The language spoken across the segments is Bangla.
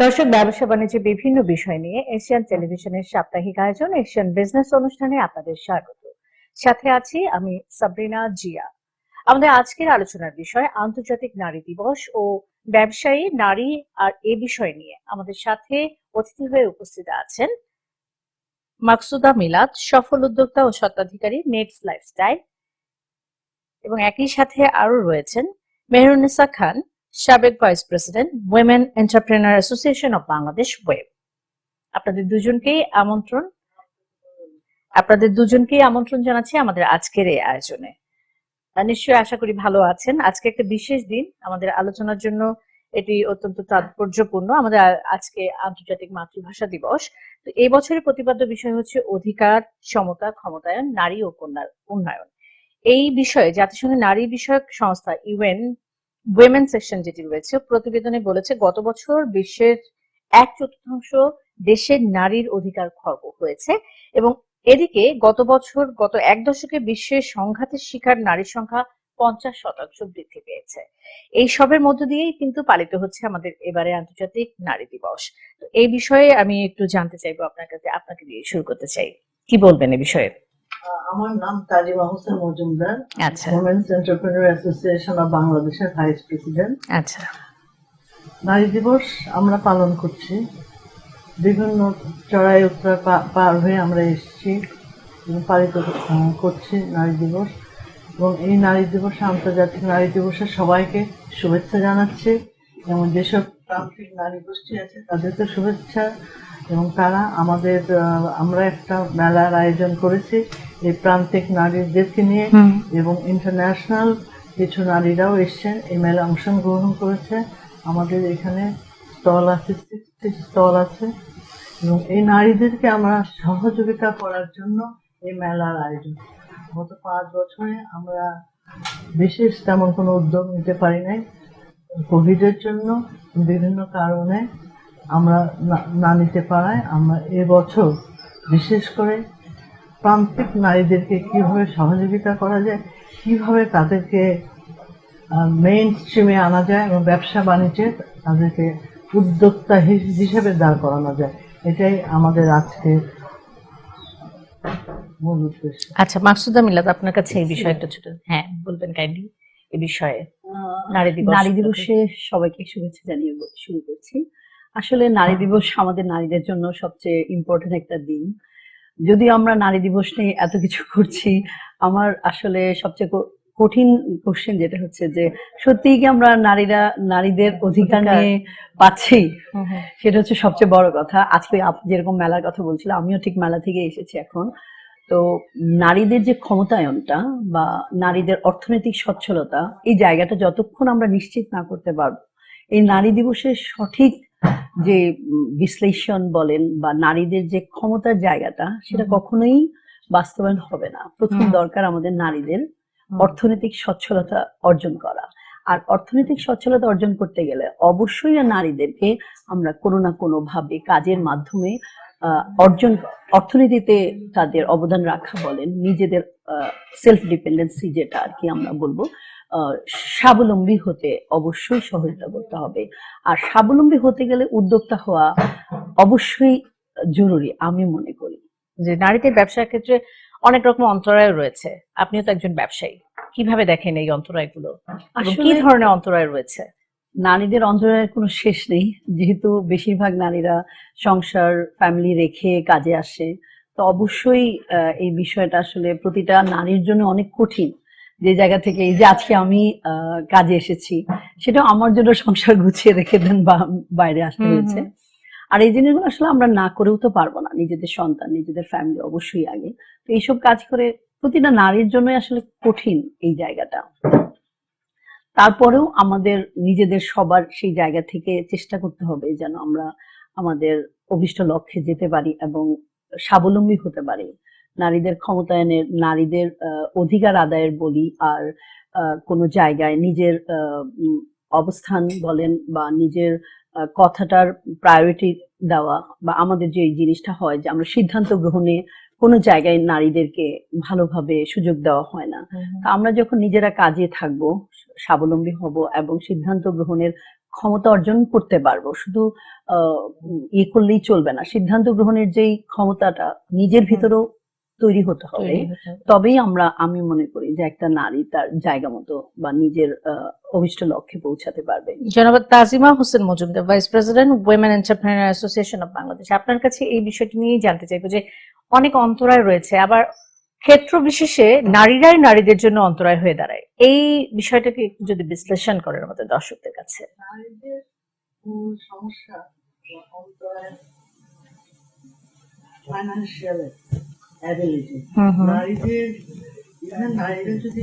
দর্শক, ব্যবসা বাণিজ্যের বিভিন্ন বিষয় নিয়ে এশিয়ান টেলিভিশনের সাপ্তাহিক আয়োজন এশিয়ান বিজনেস অনুষ্ঠানে আপনাদের স্বাগত। সাথে আছি আমি সাবরিনা জিয়া। আমাদের আজকের আলোচনার বিষয় আন্তর্জাতিক নারী দিবস ও ব্যবসায়ী, নারী আর এ বিষয় নিয়ে। আমাদের সাথে অতিথি হয়ে উপস্থিত আছেন মাকসুদা মিলাদ, সফল উদ্যোক্তা ও স্বত্বাধিকারী নেটস লাইফস্টাইল। এবং একই সাথে আরও রয়েছেন মেহরুনিসা খান সাবেক vice president women entrepreneur association of Bangladesh web. আপনাদের দুজনকেই আমন্ত্রণ, আপনাদের দুজনকেই আমন্ত্রণ জানাচ্ছি আমাদের আজকের এই আয়োজনে। নিশ্চয়ই আশা করি ভালো আছেন। আজকে একটা বিশেষ দিন। আমাদের আলোচনার জন্য এটি অত্যন্ত তাৎপর্যপূর্ণ। আমাদের আজকে আন্তর্জাতিক মাতৃভাষা দিবস। তো এই বছরের প্রতিপাদ্য বিষয় হচ্ছে অধিকার, সমতা, ক্ষমতায়ন, নারী ও কন্যার উন্নয়ন। এই বিষয়ে জাতিসংঘের নারী বিষয়ক সংস্থা ইউএন উইমেন সেকশন যেটি রয়েছে প্রতিবেদনে বলেছে গত বছর বিশ্বের এক চতুর্থাংশ দেশের নারীর অধিকার খর্ব হয়েছে এবং এদিকে গত বছর গত এক দশকে বিশ্বের সংঘাতের শিকার নারীর সংখ্যা পঞ্চাশ শতাংশ বৃদ্ধি পেয়েছে। এই সবের মধ্য দিয়েই কিন্তু পালিত হচ্ছে আমাদের এবারে আন্তর্জাতিক নারী দিবস। তো এই বিষয়ে আমি একটু জানতে চাইব আপনার কাছে, আপনাকে দিয়ে শুরু করতে চাই। কি বলবেন এ বিষয়ে? আমার নাম তাজিমা হোসেন মজুমদার আচ্ছা। ওমেন্স এন্টারপ্রেনার অ্যাসোসিয়েশন অফ বাংলাদেশের ভাইস প্রেসিডেন্ট আচ্ছা। নারী দিবস আমরা পালন করছি। বিভিন্ন চড়াই উত্তর পার হয়ে আমরা এসেছি পালিত করছি নারী দিবস। এবং এই নারী দিবসে আন্তর্জাতিক নারী দিবসে সবাইকে শুভেচ্ছা জানাচ্ছি। এবং যেসব প্রান্তিক নারী গোষ্ঠী আছে তাদেরকে শুভেচ্ছা এবং তারা আমাদের আমরা একটা মেলার আয়োজন করেছি এই প্রান্তিক নারীদেরকে নিয়ে এবং ইন্টারন্যাশনাল কিছু নারীরাও এসছেন এই মেলা অংশগ্রহণ করেছে। আমাদের এখানে স্টল আছে স্টল আছে। এবং এই নারীদেরকে আমরা সহযোগিতা করার জন্য এই মেলার আয়োজন। গত পাঁচ বছরে আমরা বিশেষ তেমন কোনো উদ্যোগ নিতে পারি নাই। কোভিডের জন্য বিভিন্ন কারণে আমরা না- না নিতে পারায় আমরা এবছর বিশেষ করে প্রান্তিক নারীদেরকে কীভাবে সহযোগিতা করা যায় কীভাবে তাদেরকে মেইন স্ট্রিমে আনা যায় এবং ব্যবসা বাণিজ্যে তাদেরকে উদ্যোক্তা হিসেবে দাঁড় করানো যায় এটাই আমাদের আজকে মূল উদ্দেশ্য। আচ্ছা মাকসুদা মিলাদ আপনার কাছে এই বিষয়ে একটা ছোট। হ্যাঁ বলবেন কাইন্ডলি এই বিষয়ে। নারী দিবস নারী দিবসে সবাইকে শুভেচ্ছা জানিয়ে শুরু করছি। আসলে নারী দিবস আমাদের নারীদের জন্য সবচেয়ে ইম্পর্টেন্ট একটা দিন। যদি আমরা নারী দিবস নিয়ে এত কিছু করছি আমার আসলে সবচেয়ে কঠিন কোশ্চেন যেটা হচ্ছে যে সত্যিই কি আমরা নারীরা নারীদের অধিকার। নিয়ে পাচ্ছি? সেটা হচ্ছে সবচেয়ে বড় কথা। আজকে আপনি যেরকম মেলার কথা বলছিলাম আমিও ঠিক মেলা থেকে এসেছি এখন। তো নারীদের যে ক্ষমতায়নটা বা নারীদের অর্থনৈতিক সচ্ছলতা এই জায়গাটা যতক্ষণ আমরা নিশ্চিত না করতে পারব এই নারী দিবসের সঠিক যে বিশ্লেষণ বলেন বা নারীদের যে ক্ষমতার জায়গাটা সেটা কখনোই বাস্তবায়ন হবে না। প্রথম দরকার আমাদের নারীদের অর্থনৈতিক সচ্ছলতা অর্জন করা। আর অর্থনৈতিক সচ্ছলতা অর্জন করতে গেলে অবশ্যই নারীদেরকে আমরা কোনো না কোনো ভাবে কাজের মাধ্যমে আহ, অর্জন অর্থনীতিতে তাদের অবদান রাখা বলেন নিজেদের সেলফ ডিপেন্ডেন্সি যেটা আর কি আমরা বলব স্বাবলম্বী হতে অবশ্যই সহায়তা করতে হবে। আর স্বাবলম্বী হতে গেলে উদ্যোক্তা হওয়া অবশ্যই জরুরি আমি মনে করি। যে নারীদের ব্যবসার ক্ষেত্রে অনেক রকম অন্তরায় রয়েছে। আপনিও তো একজন ব্যবসায়ী। কীভাবে দেখেন এই অন্তরায়গুলো? কি ধরনের অন্তরায় রয়েছে? নারীদের অন্তরের কোনো শেষ নেই। যেহেতু বেশিরভাগ নারীরা সংসার ফ্যামিলি রেখে কাজে আসে তো অবশ্যই আহ, এই বিষয়টা আসলে প্রতিটা নারীর জন্য অনেক কঠিন। যে জায়গা থেকে এই যে আজকে আমি কাজে এসেছি সেটা আমার জন্য সংসার গুছিয়ে রেখে দেন বা বাইরে আসতে হয়েছে। আর এই জিনিসগুলো আসলে আমরা না করেও তো পারব না নিজেদের সন্তান নিজেদের ফ্যামিলি অবশ্যই আগে। তো এইসব কাজ করে প্রতিটা নারীর জন্যই আসলে কঠিন এই জায়গাটা। তারপরেও আমাদের নিজেদের সবার সেই জায়গা থেকে চেষ্টা করতে হবে যেন আমরা আমাদের অভিষ্ট লক্ষ্যে যেতে পারি এবং স্বাবলম্বী হতে পারি। নারীদের ক্ষমতায়নের নারীদের অধিকার আদায়ের বলি আর কোনো জায়গায় নিজের অবস্থান বলেন বা নিজের কথাটার প্রায়োরিটি দেওয়া বা আমাদের যে জিনিসটা হয় যে আমরা সিদ্ধান্ত গ্রহণে কোনো জায়গায় নারীদেরকে ভালোভাবে সুযোগ দেওয়া হয় না। তা আমরা যখন নিজেরা কাজে থাকব স্বাবলম্বী হব এবং সিদ্ধান্ত গ্রহণের ক্ষমতা অর্জন করতে পারব শুধু আহ, ইয়ে করলেই চলবে না। সিদ্ধান্ত গ্রহণের যেই ক্ষমতাটা নিজের ভিতরেও তৈরি হতে হবে। তবেই আমরা আমি মনে করি যে একটা নারী তার জায়গা মতো বা নিজের আহ, অভিষ্ট লক্ষ্যে পৌঁছাতে পারবে। জনাব Tajima Hossain Majumder vice president women entrepreneur association of Bangladesh আপনার কাছে এই বিষয়টি নিয়েই জানতে চাইব যে অনেক অন্তরায় রয়েছে আবার ক্ষেত্র বিশেষে নারীরাই নারীদের জন্য অন্তরায় হয়ে দাঁড়ায়। এই বিষয়টাকে একটু যদি বিশ্লেষণ করেন আমাদের দর্শকদের কাছে। নারীদের সমস্যা অন্তরায় ফাইন্যান্সিয়াল অ্যাবিলিটি নারীদের ইভেন নারীরা যদি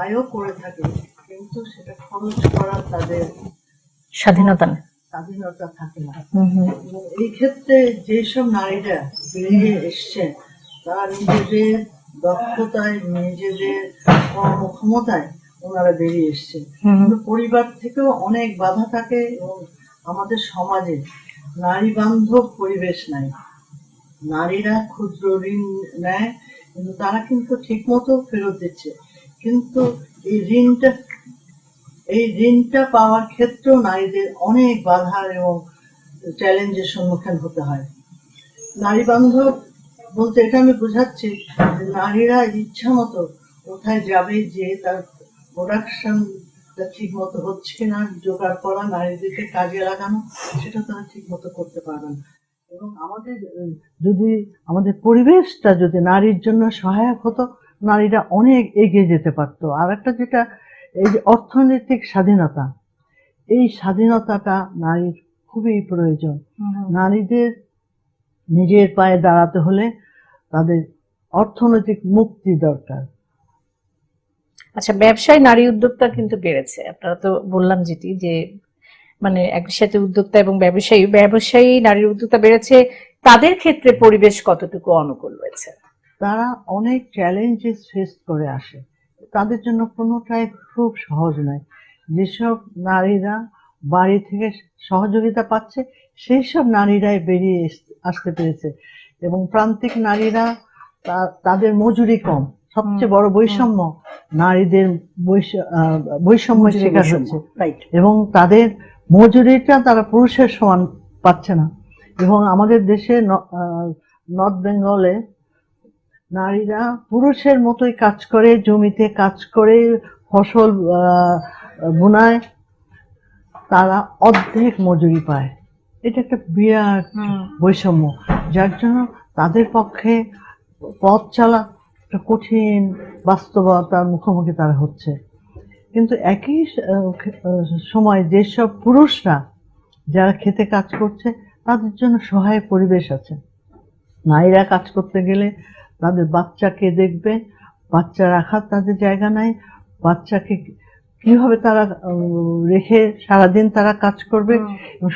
আয়ও করে থাকে কিন্তু সেটা খরচ করার তাদের স্বাধীনতা। স্বাধীনতা থাকে না। এই ক্ষেত্রে যেসব নারীরা বেরিয়ে এসছেন তারা নিজেদের দক্ষতায় নিজেদের কর্মক্ষমতায় ওনারা বেরিয়ে এসছেন। কিন্তু পরিবার থেকেও অনেক বাধা থাকে এবং আমাদের সমাজে নারী বান্ধব পরিবেশ নাই। নারীরা ক্ষুদ্র ঋণ নেয়, কিন্তু তারা কিন্তু ঠিক মতো ফেরত দিচ্ছে। কিন্তু এই ঋণটা এই ঋণটা পাওয়ার ক্ষেত্রেও নারীদের অনেক বাধা এবং চ্যালেঞ্জের সম্মুখীন হতে হয়। নারী বান্ধব বলতে এটা আমি বোঝাচ্ছি যে নারীরা ইচ্ছা মতো কোথায় যাবে যে তার প্রোডাকশন ঠিক মতো হচ্ছে কিনা জোগাড় করা, নারীদেরকে কাজে লাগানো, সেটা তারা ঠিক মতো করতে পারবে না। এবং আমাদের যদি আমাদের পরিবেশটা যদি নারীর জন্য সহায়ক হতো নারীরা অনেক এগিয়ে যেতে পারতো। আর একটা যেটা এই যে অর্থনৈতিক স্বাধীনতা এই স্বাধীনতাটা নারীর খুবই প্রয়োজন। নারীদের নিজের পায়ে দাঁড়াতে হলে তাদের অর্থনৈতিক মুক্তি দরকার। আচ্ছা ব্যবসায় নারী উদ্যোক্তা কিন্তু বেড়েছে। আপনারা তো বললাম যেটি যে মানে একসাথে উদ্যোক্তা এবং ব্যবসায়ী ব্যবসায়ী নারীর উদ্যোক্তা বেড়েছে তাদের ক্ষেত্রে পরিবেশ কতটুকু অনুকূল রয়েছে? তারা অনেক চ্যালেঞ্জেস ফেস করে আসে। তাদের জন্য কোনোটাই খুব সহজ নয়। যেসব নারীরা বাড়ি থেকে সহযোগিতা পাচ্ছে সেই সব নারীরাই বেরিয়ে আসতে পেরেছে। এবং প্রান্তিক নারীরা তাদের মজুরি কম। সবচেয়ে বড় বৈষম্য নারীদের বৈষ- আহ, বৈষম্যের শিকার হচ্ছে। এবং তাদের মজুরিটা তারা পুরুষের সমান পাচ্ছে না। এবং আমাদের দেশে নর্থ বেঙ্গলে নারীরা পুরুষের মতোই কাজ করে জমিতে কাজ করে ফসল বোনায় তারা অর্ধেক মজুরি পায়। এটা একটা বিরাট বৈষম্য। যার জন্য তাদের পক্ষে পথ চালা একটা কঠিন বাস্তবতার মুখোমুখি তারা হচ্ছে। কিন্তু একই সময় যেসব পুরুষরা যারা খেতে কাজ করছে তাদের জন্য সহায় পরিবেশ আছে। নারীরা কাজ করতে গেলে তাদের বাচ্চাকে দেখবে বাচ্চা রাখার তাদের জায়গা নাই বাচ্চাকে কীভাবে তারা রেখে সারাদিন তারা কাজ করবে?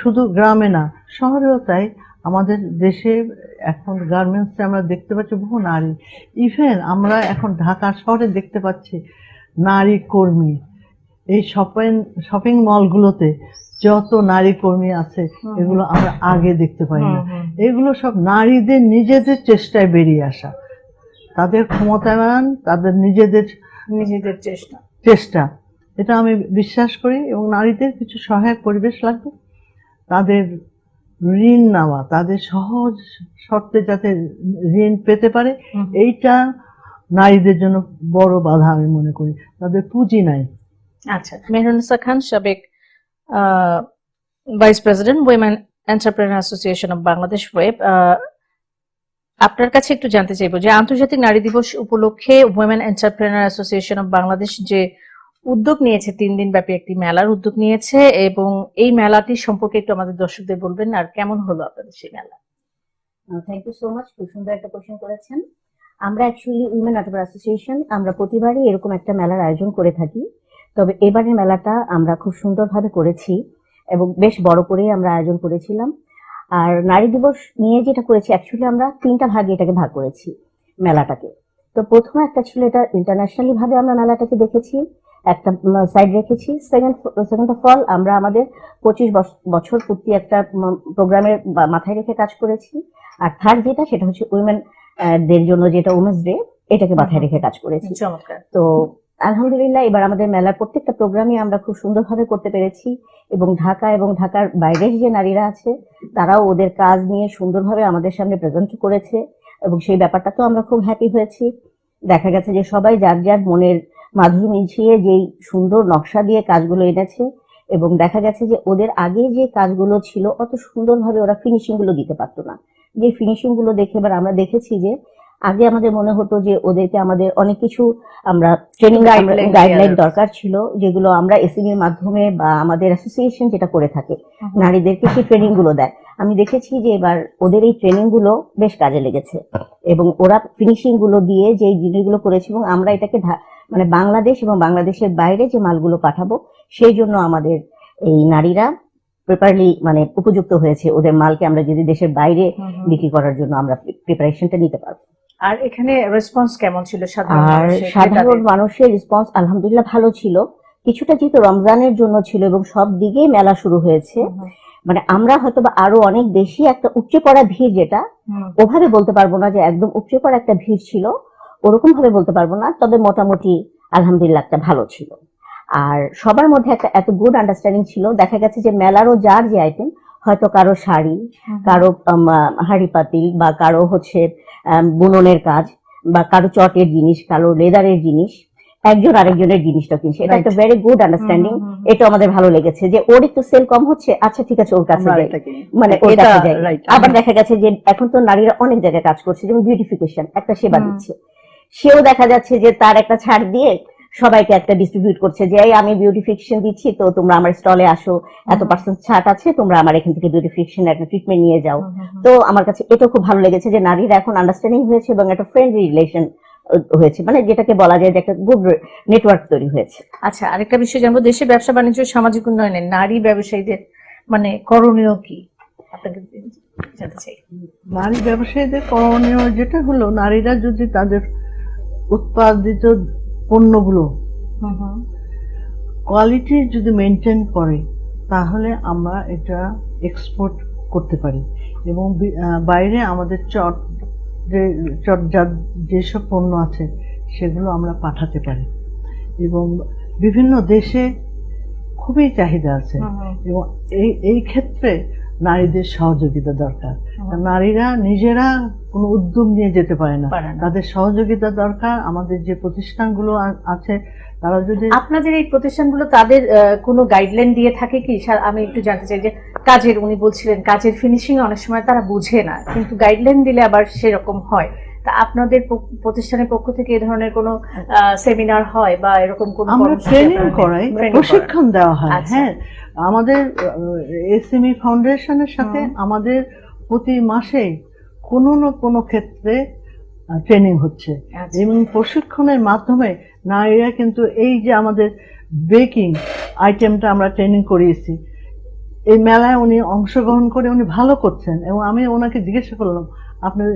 শুধু গ্রামে না শহরেও তাই। আমাদের দেশে এখন গার্মেন্টসে আমরা দেখতে পাচ্ছি বহু নারী। ইভেন আমরা এখন ঢাকা শহরে দেখতে পাচ্ছি নারী কর্মী। এই শপিং শপিং মলগুলোতে যত নারী কর্মী আছে এগুলো আমরা আগে দেখতে পাই না। এগুলো সব নারীদের নিজেদের চেষ্টায় বেরিয়ে আসা। তাদের ক্ষমতায়ন তাদের নিজেদের নিজেদের চেষ্টা। চেষ্টা। এটা আমি বিশ্বাস করি এবং নারীদের কিছু সহায়ক পরিবেশ লাগবে। তাদের ঋণ নেওয়া তাদের সহজ শর্তে যাতে ঋণ পেতে পারে এইটা নারীদের জন্য বড় বাধা আমি মনে করি। তাদের পুঁজি নাই। আচ্ছা মেহরুনিসা খান সাবেক vice president women entrepreneur association of Bangladesh web আপনার কাছে একটু জানতে চাইব যে আন্তর্জাতিক নারী দিবস উপলক্ষে women entrepreneur association of Bangladesh যে উদ্যোগ নিয়েছে, তিন দিন ব্যাপী একটি মেলার উদ্যোগ নিয়েছে এবং এই মেলাটি সম্পর্কে একটু আমাদের দর্শকদের বলবেন আর কেমন হলো আপনাদের সেই মেলা? থ্যাংক ইউ সো মাচ খুব সুন্দর একটা কোশ্চেন করেছেন। আমরা অ্যাকচুয়ালি উইমেন অটোবার অ্যাসোসিয়েশন আমরা প্রতিবারই এরকম একটা মেলার আয়োজন করে থাকি। তবে এবারের মেলাটা আমরা খুব সুন্দরভাবে করেছি এবং বেশ বড় করে আমরা আয়োজন করেছিলাম। আর নারী দিবস নিয়ে যেটা করেছি অ্যাকচুয়ালি আমরা তিনটা ভাগে এটাকে ভাগ করেছি মেলাটাকে। তো প্রথম একটা ছিল এটা ইন্টারন্যাশনালি ভাবে আমরা মেলাটাকে দেখেছি একটা সাইড রেখেছি। সেকেন্ড সেকেন্ড অফ অল আমরা আমাদের পঁচিশ বছর পূর্তি একটা প্রোগ্রামের মাথায় রেখে কাজ করেছি। আর থার্ড যেটা সেটা হচ্ছে উইমেন দের জন্য যেটা উমেন্স ডে এটাকে মাথায় রেখে কাজ করেছি। তো আলহামদুলিল্লাহ, এবার আমাদের মেলার প্রত্যেকটা প্রোগ্রামই আমরা খুব সুন্দরভাবে করতে পেরেছি এবং ঢাকা এবং ঢাকার বাইরের যে নারীরা আছে, তারাও ওদের কাজ নিয়ে সুন্দরভাবে আমাদের সামনে প্রেজেন্ট করেছে এবং সেই ব্যাপারটা তো আমরা খুব হ্যাপি হয়েছি। দেখা গেছে যে সবাই যার যার মনের মাধুর মিছিয়ে যেই সুন্দর নকশা দিয়ে কাজগুলো এনেছে এবং দেখা গেছে যে ওদের আগে যে কাজগুলো ছিল, অত সুন্দরভাবে ওরা ফিনিশিংগুলো দিতে পারতো না। যে ফিনিশিংগুলো দেখে এবার আমরা দেখেছি যে আগে আমাদের মনে হতো যে ওদেরকে আমাদের অনেক কিছু আমরা ট্রেনিং গাইডলাইন দরকার ছিল যেগুলো আমরা এসিবির মাধ্যমে বা আমাদের অ্যাসোসিয়েশন যেটা করে থাকে নারীদেরকে সেই ট্রেনিংগুলো দেয়। আমি দেখেছি যে এবার ওদের এই ট্রেনিংগুলো বেশ কাজে লেগেছে এবং ওরা ফিনিশিংগুলো দিয়ে যে জিনিসগুলো করেছে এবং আমরা এটাকে মানে বাংলাদেশ এবং বাংলাদেশের বাইরে যে মালগুলো পাঠাবো সেই জন্য আমাদের এই নারীরা প্রপারলি মানে উপযুক্ত হয়েছে। ওদের মালকে আমরা যদি দেশের বাইরে বিক্রি করার জন্য আমরা প্রিপারেশনটা নিতে পারব। আর এখানে রেসপন্স কেমন ছিল সাধারণ আর মানুষের, সাধারণ মানুষের রেসপন্স আলহামদুলিল্লাহ ভালো ছিল। কিছুটা যেহেতু রমজানের জন্য ছিল এবং সব দিকেই মেলা শুরু হয়েছে মানে আমরা হয়তো বা আরও অনেক বেশি একটা উপচে পড়া ভিড় যেটা ওভাবে বলতে পারব না যে একদম উপচে পড়া একটা ভিড় ছিল ওরকম ভাবে বলতে পারব না তবে মোটামুটি আলহামদুলিল্লাহ একটা ভালো ছিল। আর সবার মধ্যে একটা এত গুড আন্ডারস্ট্যান্ডিং ছিল দেখা গেছে যে মেলারও যার যে আইটেম হয়তো কারও শাড়ি কারও হাড়ি পাতিল বা কারও হচ্ছে বুননের কাজ বা কারও চটের জিনিস কারও লেদারের জিনিস একজন আরেকজনের জিনিসটা কিনছে। এটা একটা ভেরি গুড আন্ডারস্ট্যান্ডিং। এটা আমাদের ভালো লেগেছে যে ওর একটু সেল কম হচ্ছে আচ্ছা ঠিক আছে ওর কাছে। মানে ওর কাছে যায় আবার দেখা গেছে যে এখন তো নারীরা অনেক জায়গায় কাজ করছে যেমন বিউটিফিকেশন একটা সেবা দিচ্ছে। সেও দেখা যাচ্ছে যে তার একটা ছাড় দিয়ে সবাইকে একটা ডিস্ট্রিবিউট করছে যে এই আমি বিউটিফিকেশন দিচ্ছি তো তোমরা আমার স্টলে আসো। এত পার্সেন্ট ছাড় আছে তোমরা আমার এখান থেকে বিউটি বিউটিফিকেশন একটা ট্রিটমেন্ট নিয়ে যাও। তো আমার কাছে এটা খুব ভালো লেগেছে যে নারীরা এখন আন্ডারস্ট্যান্ডিং হয়েছে এবং একটা ফ্রেন্ডলি রিলেশন হয়েছে। মানে যেটাকে বলা যায় যে একটা গুড নেটওয়ার্ক তৈরি হয়েছে। আচ্ছা আরেকটা বিষয় জানব দেশে ব্যবসা বাণিজ্য সামাজিক উন্নয়নে নারী ব্যবসায়ীদের মানে করণীয় কি? আপনাকে জানতে চাই। নারী ব্যবসায়ীদের করণীয় যেটা হলো নারীরা যদি তাদের উৎপাদিত পণ্যগুলো। কোয়ালিটি যদি মেনটেন করে তাহলে আমরা এটা এক্সপোর্ট করতে পারি। এবং বাইরে আমাদের চট যে চট যা- যেসব পণ্য আছে সেগুলো আমরা পাঠাতে পারি। এবং বিভিন্ন দেশে খুবই চাহিদা আছে। এবং এই এই ক্ষেত্রে নারীদের সহযোগিতা দরকার। নারীরা নিজেরা কোনো উদ্যোগ নিয়ে যেতে পারে না। তাদের সহযোগিতা দরকার আমাদের যে প্রতিষ্ঠানগুলো আছে তারা যদি আপনাদের এই প্রতিষ্ঠানগুলো তাদের কোনো গাইডলাইন দিয়ে থাকে কি? আমি একটু জানতে চাই যে কাজের উনি বলছিলেন কাজের ফিনিশিং অনেক সময় তারা বুঝে না কিন্তু গাইডলাইন দিলে আবার সেরকম হয়। তা আপনাদের প্রতিষ্ঠানের পক্ষ থেকে এই ধরনের কোনো সেমিনার হয় বা এরকম কোনো ট্রেনিং করাই প্রশিক্ষণ দেওয়া হয় আচ্ছা। হ্যাঁ। আমাদের এসএমই ফাউন্ডেশনের সাথে আমাদের প্রতি মাসে কোনো না কোনো ক্ষেত্রে ট্রেনিং হচ্ছে। আচ্ছা। এবং প্রশিক্ষণের মাধ্যমে নারীরা কিন্তু এই যে আমাদের বেকিং আইটেমটা আমরা ট্রেনিং করিয়েছি এই মেলায় উনি অংশগ্রহণ করে উনি ভালো করছেন। এবং আমি ওনাকে জিজ্ঞাসা করলাম আপনার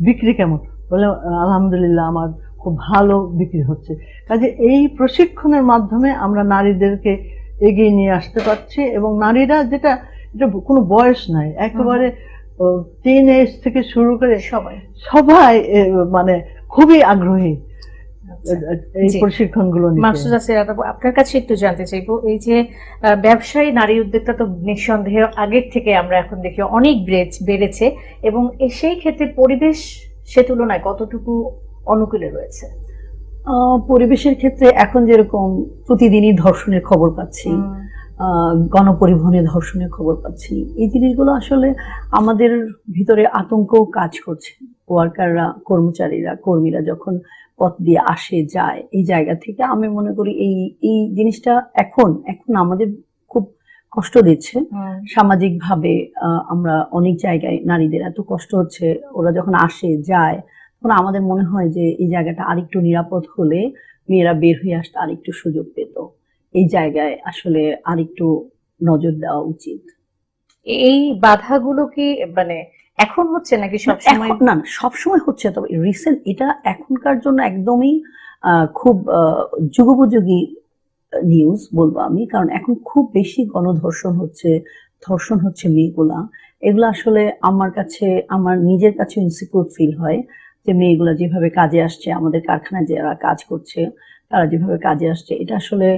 বিক্রি কেমন? বলে আলহামদুলিল্লাহ আমার খুব ভালো বিক্রি হচ্ছে। কাজে এই প্রশিক্ষণের মাধ্যমে আমরা নারীদেরকে এগিয়ে নিয়ে আসতে পারছি এবং নারীরা যেটা এটা কোনো বয়স নাই। একেবারে টিন এজ থেকে শুরু করে সবাই। সবাই মানে খুবই আগ্রহী। আচ্ছা। এই প্রশিক্ষণগুলো মাকসুদা সিরাত আপনার কাছে একটু জানতে চাইব এই যে ব্যবসায়ী নারী উদ্যোক্তা তো নিঃসন্দেহে আগের থেকে আমরা এখন দেখি অনেক বেড়ে- বেড়েছে এবং সেই ক্ষেত্রে পরিবেশ সে তুলনায় কতটুকু অনুকূলে রয়েছে? পরিবেশের ক্ষেত্রে এখন যেরকম প্রতিদিনই ধর্ষণের খবর পাচ্ছি গণপরিবহনে ধর্ষণের খবর পাচ্ছি এই জিনিসগুলো আসলে আমাদের ভিতরে আতঙ্ক কাজ করছে। ওয়ার্কাররা কর্মচারীরা কর্মীরা যখন পথ দিয়ে আসে যায় এই জায়গা থেকে আমি মনে করি এই এই জিনিসটা এখন এখন আমাদের খুব কষ্ট দিচ্ছে। সামাজিকভাবে আহ, আমরা অনেক জায়গায় নারীদের এত কষ্ট হচ্ছে ওরা যখন আসে যায় তখন আমাদের মনে হয় যে এই জায়গাটা আরেকটু নিরাপদ হলে মেয়েরা বের হয়ে আসতে আরেকটু সুযোগ পেত। এই জায়গায় আসলে আরেকটু নজর দেওয়া উচিত। এই বাধাগুলো কি মানে এখন হচ্ছে নাকি সব সময় না সবসময় হচ্ছে। তবে রিসেন্ট এটা এখনকার জন্য একদমই আহ, খুব যুগোপযোগী নিউজ বলব আমি। কারণ এখন খুব বেশি গণধর্ষণ হচ্ছে ধর্ষণ হচ্ছে মেয়েগুলা। এগুলো আসলে আমার কাছে আমার নিজের কাছে ইনসিকিউর ফিল হয়। যে মেয়েগুলো যেভাবে কাজে আসছে, আমাদের কারখানায় যারা কাজ করছে, তারা যেভাবে কাজে আসছে, এটা আসলে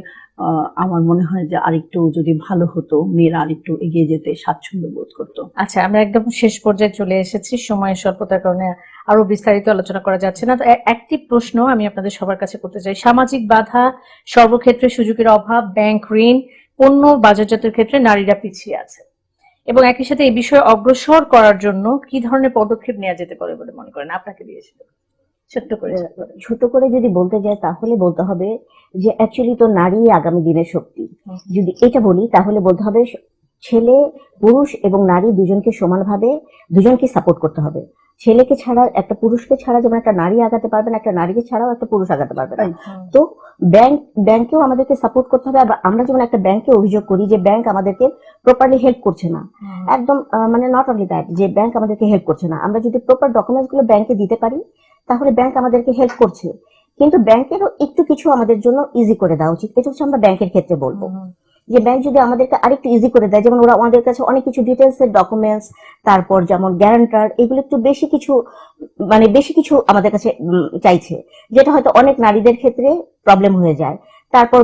আমার মনে হয় যে আরেকটু যদি ভালো হতো, মেয়েরা আরেকটু এগিয়ে যেতে স্বাচ্ছন্দ্য বোধ করতো। আচ্ছা আমরা একদম শেষ পর্যায়ে চলে এসেছি। সময়ের স্বল্পতার কারণে আরও বিস্তারিত আলোচনা করা যাচ্ছে না। একটি প্রশ্ন আমি আপনাদের সবার কাছে করতে চাই। সামাজিক বাধা সর্বক্ষেত্রে সুযোগের অভাব, ব্যাংক ঋণ, পণ্য বাজারজাতের ক্ষেত্রে নারীরা পিছিয়ে আছে। এবং একই সাথে এই বিষয়ে অগ্রসর করার জন্য কি ধরনের পদক্ষেপ নেওয়া যেতে পারে বলে মনে করেন? আপনাকে দিয়েছিল ছোট্ট করে। ছোট করে যদি বলতে যায় তাহলে বলতে হবে যে অ্যাকচুয়ালি তো নারী আগামী দিনের শক্তি। যদি এটা বলি তাহলে বলতে হবে ছেলে পুরুষ এবং নারী দুজনকে সমানভাবে দুজনকে সাপোর্ট করতে হবে। ছেলেকে ছাড়া একটা পুরুষকে ছাড়া যেমন একটা নারী আগাতে পারবে না একটা নারীকে ছাড়াও একটা পুরুষ আগাতে পারবে না। তো ব্যাংক ব্যাংকেও আমাদেরকে সাপোর্ট করতে হবে আমরা যেমন একটা ব্যাংকে অভিযোগ করি যে ব্যাংক আমাদেরকে প্রপারলি হেল্প করছে না। একদম মানে নট অনলি দ্যাট যে ব্যাংক আমাদেরকে হেল্প করছে না। আমরা যদি প্রপার ডকুমেন্টসগুলো ব্যাংকে দিতে পারি তাহলে ব্যাংক আমাদেরকে হেল্প করছে। কিন্তু ব্যাংকেরও একটু কিছু আমাদের জন্য ইজি করে দেওয়া উচিত। এটা হচ্ছে আমরা ব্যাংকের ক্ষেত্রে বলব। যে ব্যাংক যদি আমাদেরকে আরেকটু ইজি করে দেয়, যেমন ওরা আমাদের কাছে অনেক কিছু ডিটেলস এর ডকুমেন্টস তারপর যেমন গ্যারান্টার এগুলো একটু বেশি কিছু মানে বেশি কিছু আমাদের কাছে চাইছে। যেটা হয়তো অনেক নারীদের ক্ষেত্রে প্রবলেম হয়ে যায়। তারপর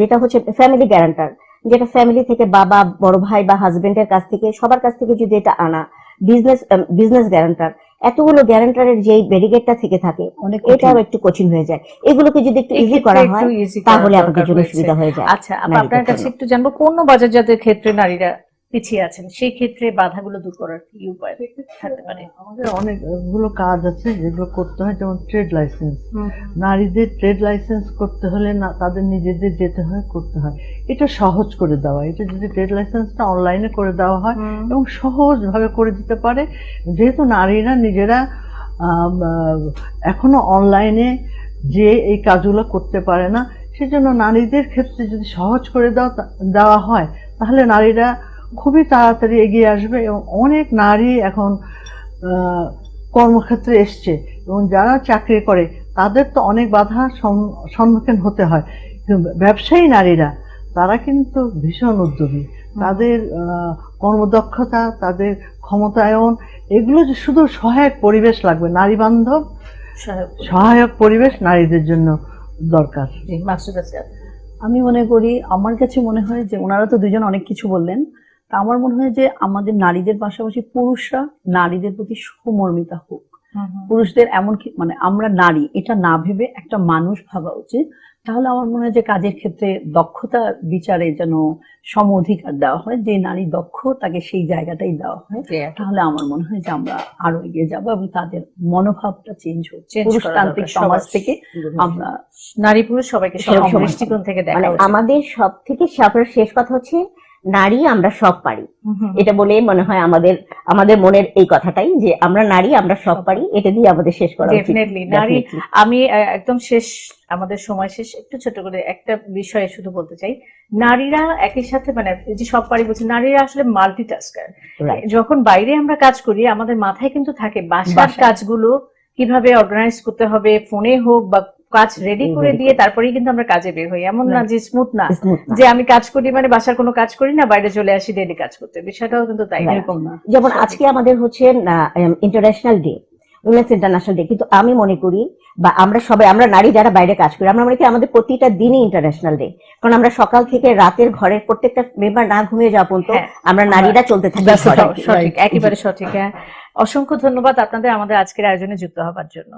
যেটা হচ্ছে ফ্যামিলি গ্যারান্টার যেটা ফ্যামিলি থেকে বাবা, বড় ভাই বা হাজবেন্ডের কাছ থেকে, সবার কাছ থেকে যদি এটা আনা বিজনেস বিজনেস গ্যারান্টার এতগুলো গ্যারান্টারের যে ব্যারিগেটটা থেকে থাকে অনেক এটাও একটু কঠিন হয়ে যায়। এগুলোকে যদি একটু ইজি করা হয় তাহলে আমাদের জন্য সুবিধা হয়ে যায় আচ্ছা আপনার কাছে একটু জানব কোন বাজারজাতের ক্ষেত্রে নারীরা পিছিয়ে আছেন সেই ক্ষেত্রে বাধাগুলো দূর করার কি উপায় থাকতে পারে? আমাদের অনেকগুলো কাজ আছে যেগুলো করতে হয় যেমন ট্রেড লাইসেন্স নারীদের ট্রেড লাইসেন্স করতে হলে না তাদের নিজেদের যেতে হয় করতে হয়। এটা সহজ করে দেওয়া এটা যদি ট্রেড লাইসেন্সটা অনলাইনে করে দেওয়া হয় এবং সহজভাবে করে দিতে পারে যেহেতু নারীরা নিজেরা এখনও অনলাইনে যে এই কাজগুলো করতে পারে না সেজন্য নারীদের ক্ষেত্রে যদি সহজ করে দেওয়া দেওয়া হয় তাহলে নারীরা খুবই তাড়াতাড়ি এগিয়ে আসবে এবং অনেক নারী এখন কর্মক্ষেত্রে এসছে এবং যারা চাকরি করে তাদের তো অনেক বাধা সম্মুখীন হতে হয়। কিন্তু ব্যবসায়ী নারীরা তারা কিন্তু ভীষণ উদ্যোগী। তাদের কর্মদক্ষতা তাদের ক্ষমতায়ন এগুলো যে শুধু সহায়ক পরিবেশ লাগবে নারী বান্ধব সহায়ক পরিবেশ। নারীদের জন্য দরকার। আমি মনে করি আমার কাছে মনে হয় যে ওনারা তো দুজন অনেক কিছু বললেন তা আমার মনে হয় যে আমাদের নারীদের পাশাপাশি পুরুষরা নারীদের প্রতি সমর্মিতা হোক। পুরুষদের এমন মানে আমরা নারী এটা না ভেবে একটা মানুষ ভাবা উচিত। তাহলে আমার মনে হয় যে কাজের ক্ষেত্রে দক্ষতা বিচারে যেন সম অধিকার দেওয়া হয় যে নারী দক্ষ তাকে সেই জায়গাটাই দেওয়া হয়। তাহলে আমার মনে হয় যে আমরা আরও এগিয়ে যাব এবং তাদের মনোভাবটা চেঞ্জ হচ্ছে পুরুষতান্ত্রিক সমাজ থেকে আমরা নারী পুরুষ সবাইকে সমান। দৃষ্টিকোণ থেকে দেখা মানে আমাদের সব থেকে শেষ কথা হচ্ছে নারী আমরা সব পারি। এটা বলে মনে হয় আমাদের আমাদের মনের এই কথাটাই যে আমরা নারী আমরা সব পারি এটা দিয়ে আমাদের শেষ করা নারী আমি একদম শেষ আমাদের সময় শেষ একটু ছোট করে একটা বিষয়ে শুধু বলতে চাই নারীরা একই সাথে মানে যে সব পারি বলছি নারীরা আসলে মাল্টিটাস্কার. যখন বাইরে আমরা কাজ করি আমাদের মাথায় কিন্তু থাকে বাসার। কাজগুলো কীভাবে অর্গানাইজ করতে হবে ফোনে হোক বা কাজ রেডি করে দিয়ে তারপরেই কিন্তু আমরা কাজে বের হই। এমন না যে স্মুথ না। যে আমি কাজ করি মানে বাসার কোনো কাজ করি না বাইরে চলে আসি ডেলি কাজ করতে। বিষয়টাও কিন্তু তাই. এরকম না। যেমন আজকে আমাদের হচ্ছে international day women's international day কিন্তু আমি মনে করি বা আমরা সবাই আমরা নারী যারা বাইরে কাজ করি আমরা মনে করি আমাদের প্রতিটা দিনই ইন্টারন্যাশনাল ডে কারণ আমরা সকাল থেকে রাতের ঘরের প্রত্যেকটা মেম্বার না ঘুমিয়ে যাওয়া পর্যন্ত হ্যাঁ, আমরা নারীরা চলতে থাকি। সঠিক একেবারে সঠিক হ্যাঁ। অসংখ্য ধন্যবাদ আপনাদের আমাদের আজকের আয়োজনে যুক্ত হবার জন্য।